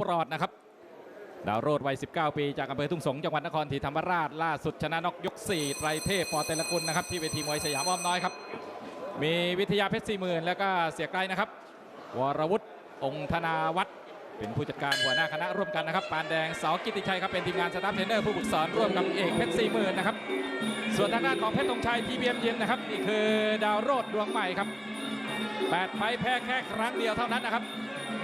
ปลอดนะครับดาวโรดวัย 19 ปี จากอำเภอทุ่งสงจังหวัดนครศรีธรรมราช ล่าสุดชนะนกยก 4 ไตรเทพปอเตลกุลนะครับ ที่เวทีมวยสยามอ้อมน้อยครับ มีวิทยาเพชรสี่หมื่นแล้วก็เสียไกลนะครับ วรวุฒิองธนาวัฒน์เป็นผู้จัดการหัวหน้าคณะร่วมกันนะครับ ปานแดงเสากิติชัยครับ เป็นทีมงานสตาฟเทรนเนอร์ผู้ฝึกสอนร่วมกับเอกเพชรสี่หมื่นนะครับ ส่วนทางด้านของเพชรธงชัยทีเบียมเย็นนะครับนี่คือดาวโรดดวงใหม่ครับ8ไฟแพ้แค่ครั้งเดียวเท่านั้นนะครับ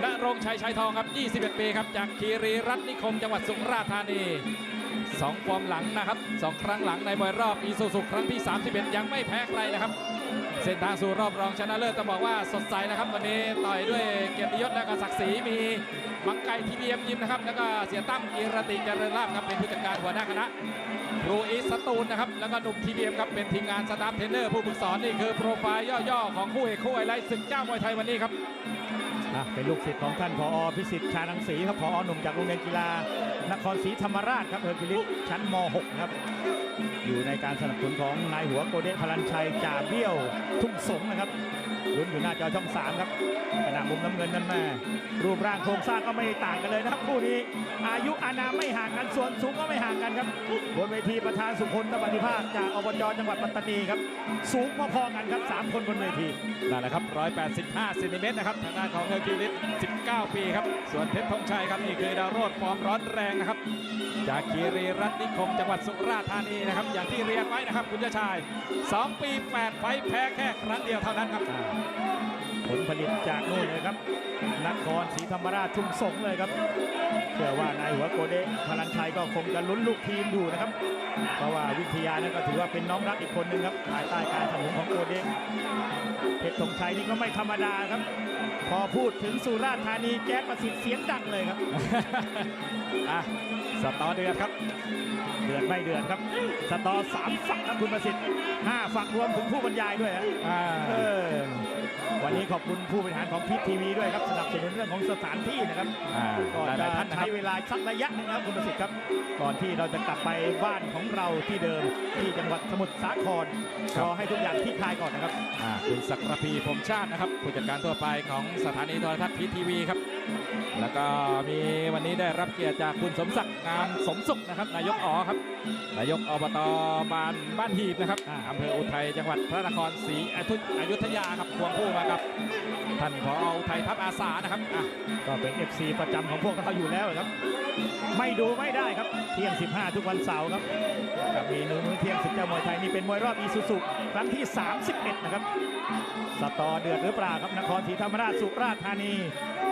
ณรงชัยชัยทองครับ 21 ปีครับ จากคีรีรัตน์นิคมจังหวัดสุราษฎร์ธานีสองฟอร์มหลังนะครับสองครั้งหลังในบอยรอบอีซูซุครั้งที่ 31 ยังไม่แพ้ใครนะครับ เส้นทางสู่รอบรองชนะเลิศต้องบอกว่าสดใสนะครับ วันนี้ต่อยด้วยเกียรติยศและก็ศักดิ์ศรีมีบังไก่ทีเบียมยิมนะครับ แล้วก็เสียตั้มกีรติเจริญลาภครับเป็นผู้จัดการหัวหน้าคณะครูอีสตูลนะครับแล้วก็หนุ่มทีเบียมครับเป็นทีมงานสตาฟเทรนเนอร์ผู้ฝึกสอนนี่คือโปรไฟล์ย่อๆของคู่เอกคู่ไอไลท์ศึกเจ้ามวยไทยวันนี้ครับ อะเป็นลูกศิษย์ของท่านพอพิสิทธิ์ชาลังศรีครับพอหนุ่มจากโรงเรียนกีฬานครศรีธรรมราชครับเฮอร์คิลิสชั้นม .6 ครับ อยู่ในการสนับสนุนของนายหัวโกเดะพลันชัยจ่าเบี้ยวทุ่งสงนะครับ ลุ้นอยู่หน้าจอช่อง3ครับขณะมุมน้ำเงินนั่นแม่รูปร่างโครงสร้างก็ไม่ต่างกันเลยนะครับคู่นี้ อายุอานามไม่ห่างกันส่วนสูงก็ไม่ห่างกันครับบนเวทีประธานสุพลตบัติภาคจากอบจจังหวัดปัตตานีครับ สูงพอๆกันครับสามคนบนเวทีนั่นแหละครับ 185เซนติเมตรนะครับทางด้านของเฮอร์คิวลิส19 ปีครับ ส่วนเพชรธงชัยครับนี่คือดาวโรดฟอร์มร้อนแรงนะครับจากคีรีรัตนิคมจังหวัดสุราษฎร์ธานีนะครับ อย่างที่เรียนไว้นะครับ คุณเจ้าชาย 2 ปี 8 ไฟแพ้แค่ครั้งเดียวเท่านั้นครับ Come on. ผลผลิตจากนู่นเลยครับนครศรีธรรมราชทุ่งสงเลยครับเชื่อว่านายหัวโกเดะพลันชัยก็คงจะลุ้นลูกทีมอยู่นะครับ เพราะว่าวิทยานั้นก็ถือว่าเป็นน้องรักอีกคนหนึ่งครับภายใต้การสนับสนุนของโกเดะเพชรธงชัยนี่ก็ไม่ธรรมดาครับ พอพูดถึงสุราษฎร์ธานีแจ๊ดประสิทธิ์เสียงดังเลยครับอะสตอเดือดครับ เดือดไม่เดือดครับ สตอสามฝักครับคุณประสิทธิ์ห้าฝักรวมถึงผู้บรรยายด้วยฮะอ่าเออวันนี้ขอบคุณผู้บริหารของพีททีวีด้วยครับสนับสนุนเรื่องของสถานที่นะครับอ่าก็หจะลายๆท่านนะคใช้รับเวลาสักระยะหนึงนะครับคุณประสิทธิ์ครับ ก่อนที่เราจะกลับไปบ้านของเราที่เดิมที่จังหวัดสมุทรสาครครับรอให้ทุกอย่างที่คลายก่อนนะครับอ่าคุณศักดิ์ระพีผมชาตินะครับผู้จัดการทั่วไปของสถานีโทรทัศน์พีทีวีครับ แล้วก็มีวันนี้ได้รับเกียรติจากคุณสมศักดิ์งามสมสุขนะครับนายกอ๋อครับนายกอบตบ้านบ้านหีบนะครับอ่าอำเภออุทัยจังหวัดพระนครศรีอยุธอยุธยาครับควงคู่มากับท่านผอเอุทัยทัพอาสานะครับก็เป็น FC ประจำของพวกเราอยู่แล้วครับ ไม่ดูไม่ได้ครับเที่ยง 15 ทุกวันเสาร์ครับกับมีนูมือเที่ยงศึกเจ้ามวยไทยนี่เป็นมวยรอบอีซูซุครั้งที่ 31 นะครับสตอเดือดหรือเปล่าครับนครศรีธรรมราชสุราษฎร์ธานี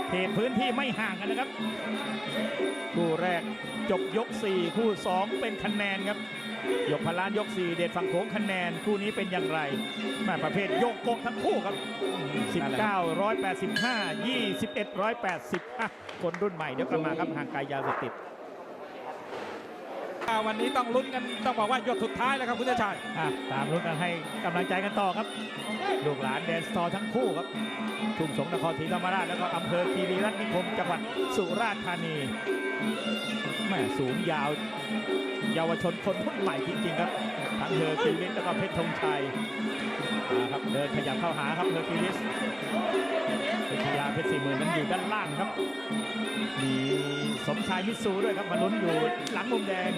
เขตพื้นที่ไม่ห่างกันนะครับ คู่แรกจบยก 4 คู่ 2 เป็นคะแนนครับ ยกพลานยก4เดชฝั่งโขงคะแนนคู่นี้เป็นอย่างไรแม่ประเภทโยกโกกทั้งคู่ครับ 19 185 21 180อะคนรุ่นใหม่เดี๋ยวกลับมาครับห่างไกลยาเสพติดอ่าวันนี้ต้องลุ้นกันต้องบอกว่ายกสุดท้ายแล้วครับคุณเจ้าชายอะตามรุ่นกันให้กำลังใจกันต่อครับ ลูกหลานแดนสตอร์ทั้งคู่ครับทุ่งสงนครศรีธรรมราชแล้วก็อำเภอคีรีรัตน์นิคมจังหวัดสุราษฎร์ธานี แม่สูงยาว เยาวชนคนรุ่นใหม่จริงๆครับ ทั้งเธอร์คิวลิสแล้วก็เพชรธงชัย ครับเดินขยับเข้าหาครับเฮอร์คิวลิสวิทยาเพชรสี่หมื่นนั้นอยู่ด้านล่างครับ มีสมชายมิตซูด้วยครับมาลุ้นอยู่หลังมุมแดง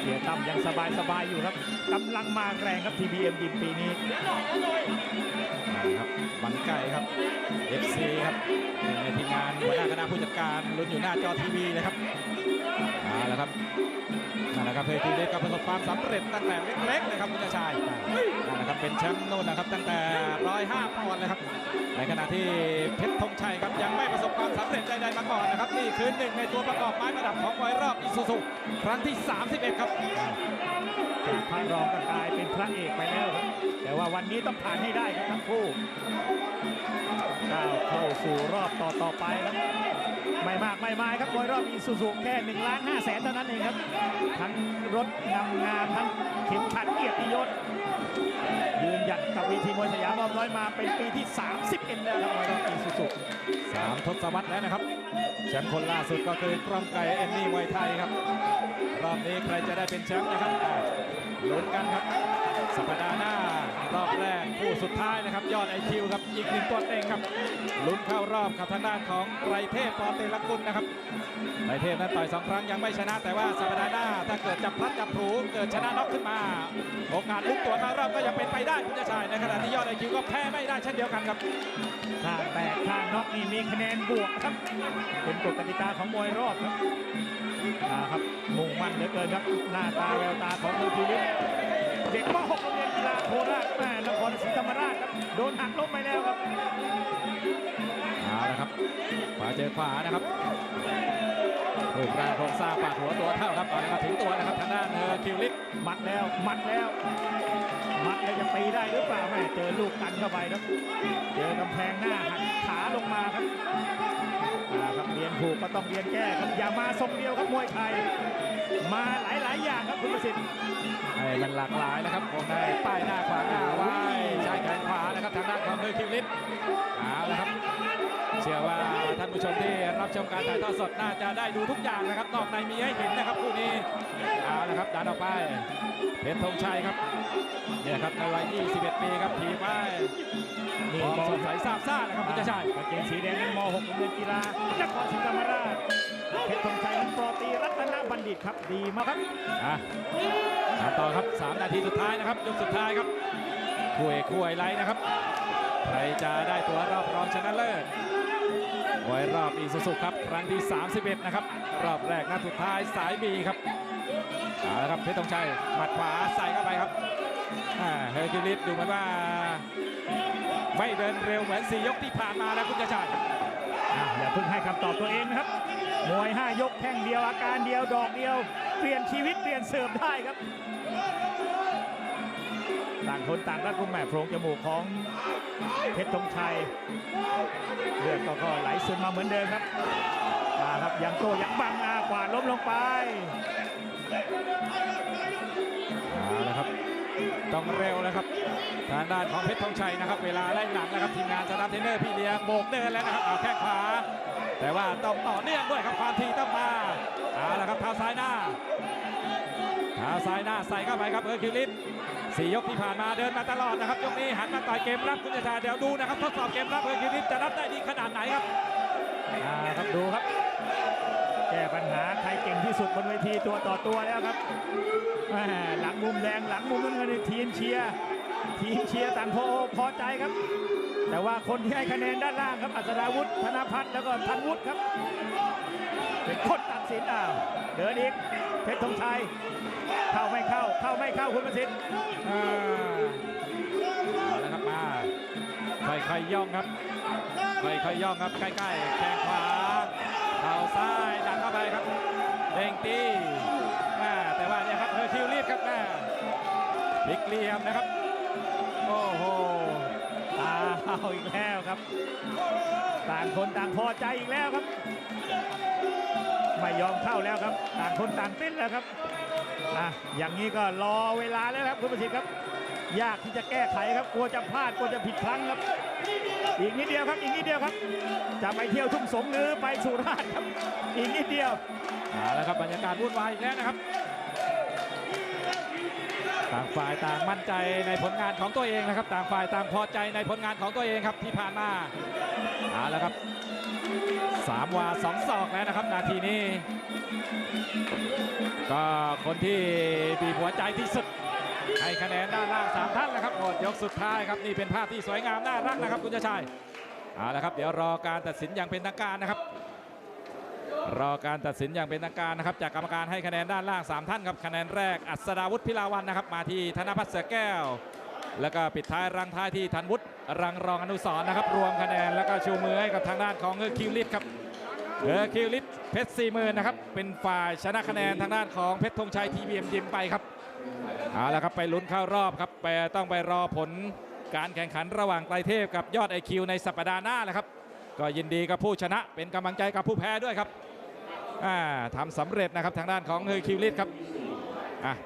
เสียตั้มยังสบายสบายอยู่ครับกำลังมาแรงครับ TBM ยิมปีนี้นะครับบันไก่ครับ FC ครับในทีมงานหัวหน้าคณะผู้จัดการลุ้นอยู่หน้าจอทีวีเลยครับ เอาละครับนั่นแหละครับเพทีเล็กก็ประสบความสำเร็จตั้งแต่เล็กๆเลยครับคุณชาชายนั่นแหละครับเป็นแชมป์โน่นนะครับตั้งแต่105ปอนด์เลยครับในขณะที่เพชรธงชัยครับยังไม่ประสบความสำเร็จใดๆมาก่อนนะครับนี่คือหนึ่งในตัวประกอบไม้ประดับของมวยรอบอีซูซุครั้งที่ 31 ครับจากพระรองก็กลายเป็นพระเอกไปแล้วครับแต่ว่าวันนี้ต้องผ่านให้ได้ครับทั้งคู่ก้าวเข้าสู่รอบต่อต่อๆไปครับ ไม่มากไม่มายครับมวยรอบอีซูซูแค่1ล้าน5แสนเท่านั้นเองครับ ทั้งรถงามงามทั้งเข็มขัดเกียรติยศยืนหยัดกับวีทีมวยสยามรอบร้อยมาเป็นปีที่ 31 แล้วครับมวยรอบอีซูซูสามทศวรรษแล้วนะครับแชมป์คนล่าสุดก็คือกล้องไก่เอ็นนี่มวยไทยครับ รอบนี้ใครจะได้เป็นแชมป์นะครับลุ้นกันครับ สัปดาห์หน้ารอบแรกคู่สุดท้ายนะครับ ยอดไอคิวครับอีกหนึ่งตัวเต็งครับลุ้นเข้ารอบกับทางด้านของไรเทพปอเตลกุลนะครับไรเทพนั้นต่อยสองครั้งยังไม่ชนะ แต่ว่าสัปดาห์หน้าถ้าเกิดจับพลัดจับผลูเกิดชนะน็อกขึ้นมา โอกาสลุ้นตัวเข้ารอบก็ยังเป็นไปได้คุณจชายในขณะที่ยอดไอคิวก็แพ้ไม่ได้เช่นเดียวกันครับถ้าแตกถ้าน็อกนี่มีคะแนนบวกครับ เป็นกฎกติกาของมวยรอบครับครับมุ่งมั่นเหลือเกินครับหน้าตาแววตาของมือพีริสเด็กม .6 โรงเรียนกีฬาโคราชแม่นครศรีธรรมราชครับโดนหักล้มไปแล้วครับเอาละครับขวาเจอขวานะครับรูปร่างโครงสร้างปาดหัวตัวเท่าครับเอาละครับถึงตัวนะครับทางด้านเฮอร์คิวลิสมัดแล้วมัดแล้วมัดแล้วจะตีได้หรือเปล่าแม่เจอลูกกันเข้าไปครับเจอกำแพงหน้าหักขาลงมาครับอ่าครับเรียนถูกก็ต้องเรียนแก้ครับอย่ามาทรงเดียวครับมวยไทย มาหลายๆอย่างครับคุณประสิทธิ์ให้มันหลากหลายนะครับวงในป้ายหน้าขวาหน้าไว้ใช้แขนขวานะครับทางด้านของเฮอร์คิวลิฟเอาละครับ เชื่อว่าท่านผู้ชมที่รับชมการถ่ายทอดสดน่าจะได้ดูทุกอย่างนะครับ นอกในมีให้เห็นนะครับคู่นี้ เอาละครับดันออกไปเพชรธงชัยครับเนี่ยครับในวัย 21 ปีครับถีบไปนี่มองมสดใสซาบซ่านะครับคุณจะชัยกางเกงสีแดงนั้นม .6 โรงเรียนกีฬานครศรีธรรมราชเพชรธงชัยนั้นปรตีรัตนบัณฑิตครับดีมากครับอะตามต่อครับ 3 นาทีสุดท้ายนะครับยกสุดท้ายครับคุยคุยไรนะครับใครจะได้ตัวรอบรองชนะเลิศมวยรอบอีสุสุครับ ครั้งที่ 31 นะครับ รอบแรกนัดสุดท้ายสายบีครับ เอาละครับเพชรธงชัยหมัดขวาใส่เข้าไปครับเฮอร์คิวลิสดูเหมือนว่า ไม่เดินเร็วเหมือน4ยกที่ผ่านมาแล้วคุณจะชัยอ่อย่าเพิ่งให้คำตอบตัวเองนะครับมวย5ยกแข้งเดียวอาการเดียวดอกเดียว เปลี่ยนชีวิตเปลี่ยนเสิร์ฟได้ครับต่างคนต่างรักกุมแม่โพรงจมูกของเพชรธงชัยเลือดก็ก็ไหลซึมมาเหมือนเดิมครับมาครับยังโตยังบังอากวาล้มลงไป เอาละครับต้องเร็วแล้วครับ ทางด้านของเพชรธงชัยนะครับ เวลาไล่หลังนะครับทีมงานสตาฟเทนเนอร์พี่เลี้ยงโบกเดินแล้วนะครับเอาแข้งขวาแต่ว่าต้องต่อเนื่องด้วยครับความทีต้องมาเอาละครับเท้าซ้ายหน้าเท้าซ้ายหน้าใส่เข้าไปครับเออร์คิวลิสสี่ยกที่ผ่านมาเดินมาตลอดนะครับยกนี้หันมาต่อยเกมรับคุณชาเดี๋ยวดูนะครับทดสอบเกมรับเออร์คิวลิสจะรับได้ดีขนาดไหนครับอ่าครับดูครับ แก้ปัญหาใครเก่งที่สุดบนเวทีตัวต่อตัวแล้วครับหลังมุมแดงหลังมุมน้ำเงินทีมเชียร์ทีมเชียร์ต่างพอพอใจครับ แต่ว่าคนที่ให้คะแนนด้านล่างครับอัศดาวุฒิธนพัฒน์แล้วก็ธันวุฒิครับเป็นคนตัดสินอ้าวเดินอีกเพชรธงชัยเข้าไม่เข้าเข้าไม่เข้าคุณประสิทธิ์อ่าเอาละครับมาค่อยๆย่องครับค่อยๆย่องครับใกล้ๆแข้งขวา ข่าซ้ายดันเข้าไปครับเด้งตีแม่แต่ว่าเนี่ยครับเฮอร์คิวลิสครับแม่พลิกเหลี่ยมนะครับ โอ้โหตาเอาอีกแล้วครับ ต่างคนต่างพอใจอีกแล้วครับ ไม่ยอมเข้าแล้วครับ ต่างคนต่างติ้นแล้วครับอะอย่างนี้ก็รอเวลาแล้วครับคุณประสิทธิ์ครับ ยากที่จะแก้ไขครับกลัวจะพลาดกลัวจะผิดพลั้งครับ อีกนิดเดียวครับอีกนิดเดียวครับ จะไปเที่ยวทุ่งสงหรือไปสุราษฎร์ครับ อีกนิดเดียวเอาละครับบรรยากาศวุ่นวายอีกแล้วนะครับต่างฝ่ายต่างมั่นใจในผลงานของตัวเองนะครับ ต่างฝ่ายต่างพอใจในผลงานของตัวเองครับที่ผ่านมาเอาละครับสามวาสองศอกแล้วนะครับ นาทีนี้ ก็คนที่บีบหัวใจที่สุด ให้คะแนนด้านล่างสามท่านนะครับหมดยกสุดท้ายครับนี่เป็นภาพที่สวยงามน่ารักนะครับ คุณชชัยเอาละครับเดี๋ยวรอการตัดสินอย่างเป็นทางการนะครับ รอการตัดสินอย่างเป็นทางการนะครับ จากกรรมการให้คะแนนด้านล่าง 3 ท่านครับคะแนนแรกอัศดาวุฒิพิลาวันนะครับ มาที่ธนพัฒน์เสือแก้ว แล้วก็ปิดท้ายรังท้ายที่ธันวุฒิรังรองอนุสรนะครับ รวมคะแนนแล้วก็ชูมือให้กับทางด้านของเออคิวลิสครับเออคิวลิสเพชรสี่หมื่นนะครับเป็นฝ่ายชนะคะแนนทางด้านของเพชรธงชัยทีวีเอ็มยิมไปครับ เอาละครับไปลุ้นเข้ารอบครับไปต้องไปรอผลการแข่งขันระหว่างไตรเทพกับยอดไอคิวในสัปดาห์หน้าแหละครับ ก็ยินดีกับผู้ชนะเป็นกำลังใจกับผู้แพ้ด้วยครับอ่าทำสำเร็จนะครับทางด้านของเฮอร์คิวลิสครับ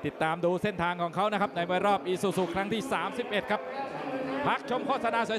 ติดตามดูเส้นทางของเขานะครับในรอบอีซูซูครั้งที่ 31 ครับ พักชมโฆษณาสวย